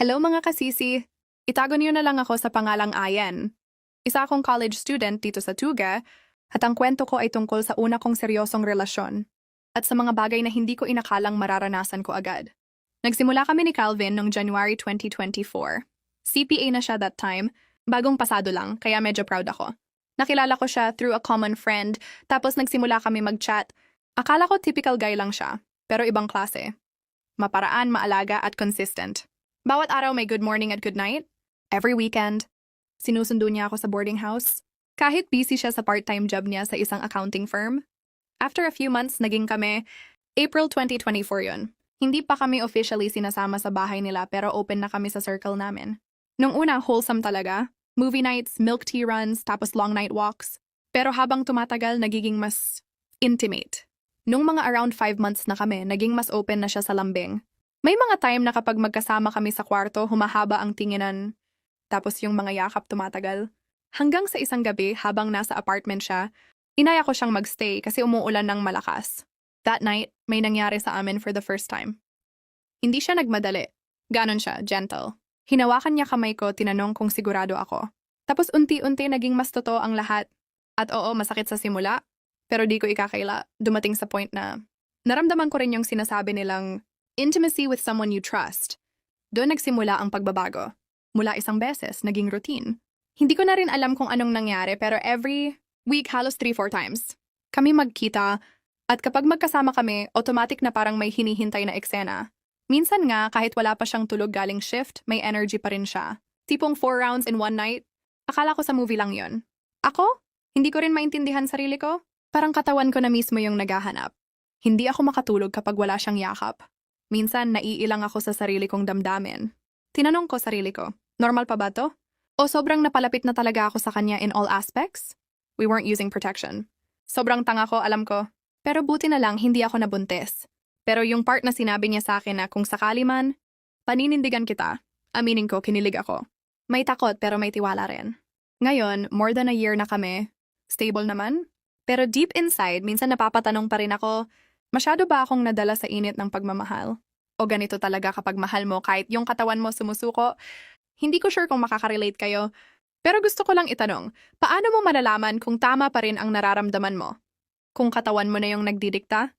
Hello mga kasisi! Itago niyo na lang ako sa pangalang Ayan. Isa akong college student dito sa Tuga at ang kwento ko ay tungkol sa una kong seryosong relasyon at sa mga bagay na hindi ko inakalang mararanasan ko agad. Nagsimula kami ni Calvin noong January 2024. CPA na siya that time, bagong pasado lang, kaya medyo proud ako. Nakilala ko siya through a common friend, tapos nagsimula kami mag-chat. Akala ko typical guy lang siya, pero ibang klase. Maparaan, maalaga at consistent. Bawat araw may good morning at good night. Every weekend. Sinusundo niya ako sa boarding house. Kahit busy siya sa part-time job niya sa isang accounting firm. After a few months, naging kami. April 2024 yun. Hindi pa kami officially sinasama sa bahay nila pero open na kami sa circle namin. Nung una, wholesome talaga. Movie nights, milk tea runs, tapos long night walks. Pero habang tumatagal, nagiging mas intimate. Nung mga around 5 months na kami, naging mas open na siya sa lambing. May mga time na kapag magkasama kami sa kwarto, humahaba ang tinginan. Tapos yung mga yakap tumatagal. Hanggang sa isang gabi, habang nasa apartment siya, inaya ko siyang magstay kasi umuulan ng malakas. That night, may nangyari sa amin for the first time. Hindi siya nagmadali. Ganon siya, gentle. Hinawakan niya kamay ko, tinanong kung sigurado ako. Tapos unti-unti naging mas totoo ang lahat. At oo, masakit sa simula, pero di ko ikakaila. Dumating sa point na naramdaman ko rin yung sinasabi nilang intimacy with someone you trust. Doon nagsimula ang pagbabago. Mula isang beses, naging routine. Hindi ko na rin alam kung anong nangyari pero every week halos 3-4 times. Kami magkita at kapag magkasama kami, automatic na parang may hinihintay na eksena. Minsan nga, kahit wala pa siyang tulog galing shift, may energy pa rin siya. Tipong 4 rounds in one night. Akala ko sa movie lang yon. Ako? Hindi ko rin maintindihan sarili ko. Parang katawan ko na mismo yung naghahanap. Hindi ako makatulog kapag wala siyang yakap. Minsan, naiilang ako sa sarili kong damdamin. Tinanong ko sarili ko, normal pa ba to? O sobrang napalapit na talaga ako sa kanya in all aspects? We weren't using protection. Sobrang tanga ko, alam ko. Pero buti na lang hindi ako nabuntis. Pero yung part na sinabi niya sa akin na kung sakali man, paninindigan kita. Aminin ko, kinilig ako. May takot pero may tiwala rin. Ngayon, more than a year na kami. Stable naman. Pero deep inside, minsan napapatanong pa rin ako, masyado ba akong nadala sa init ng pagmamahal? O ganito talaga kapag mahal mo kahit yung katawan mo sumusuko? Hindi ko sure kung makaka-relate kayo. Pero gusto ko lang itanong, paano mo malalaman kung tama pa rin ang nararamdaman mo? Kung katawan mo na yung nagdidikta?